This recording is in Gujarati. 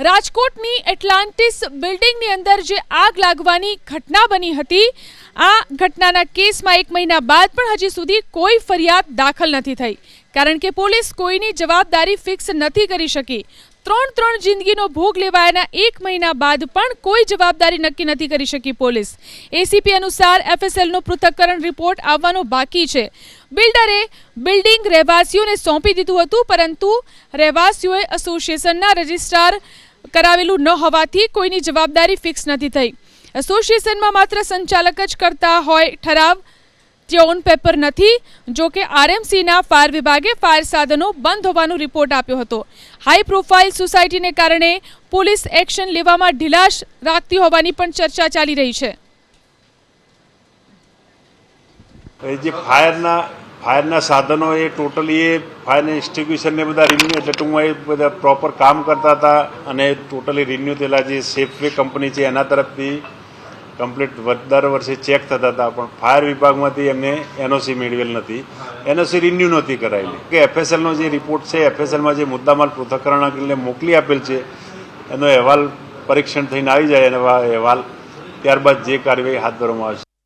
રાજકોટની એટલાન્ટિસ બિલ્ડિંગની અંદર જે આગ લાગવાની ઘટના બની હતી, આ ઘટનાના કેસમાં એક મહિના બાદ પણ હજી સુધી કોઈ ફરિયાદ દાખલ નથી થઈ. કારણ કે પોલીસ કોઈની જવાબદારી ફિક્સ નથી કરી શકી. ત્રણ ત્રણ જિંદગીનો ભોગ લેવાયાના એક મહિના બાદ પણ કોઈ જવાબદારી નક્કી નથી કરી શકી પોલીસ. એસીપી અનુસાર એફએસએલનો પૃથક્કરણ રિપોર્ટ આવવાનો બાકી છે. બિલ્ડરે બિલ્ડિંગ રહેવાસીઓને સોંપી દીધું હતું, પરંતુ રહેવાસીઓએ એસોસિએશનના રજિસ્ટ્રાર કરાવેલું ન હોવાથી કોઈની જવાબદારી ફિક્સ નથી થઈ. એસોસિએશનમાં માત્ર સંચાલક જ કરતા હોય ઠરાવ જે ઓન પેપર નથી, જો કે આરએમસીના ફાયર વિભાગે ફાયર સાધનો બંધ હોવાનો રિપોર્ટ આપ્યો હતો. હાઈ પ્રોફાઇલ સોસાયટીને કારણે પોલીસ એક્શન લેવામાં ઢીલાશ રાખતી હોવાની પણ ચર્ચા ચાલી રહી છે. ફાયરના સાધનો એ ટોટલી એ ફાયર ઇન્સ્ટિટ્યુશનને બધા રિન્યુ એટલે ટૂંકમાં એ બધા પ્રોપર કામ કરતા હતા અને ટોટલી રિન્યુ થયેલા જે સેફવે કંપની છે, એના તરફથી કમ્પ્લીટ દર વર્ષે ચેક થતા હતા, પણ ફાયર વિભાગમાંથી એમને એનઓસી મેળવેલ નથી. એનઓસી રિન્યુ નહોતી કરાયેલી. કે એફએસએલનો જે રિપોર્ટ છે એફએસએલમાં જે મુદ્દામાલ પૃથ્થકરણ કરીને મોકલી આપેલ છે, એનો અહેવાલ પરીક્ષણ થઈને આવી જાય અને અહેવાલ, ત્યારબાદ જે કાર્યવાહી હાથ ધરવામાં આવશે.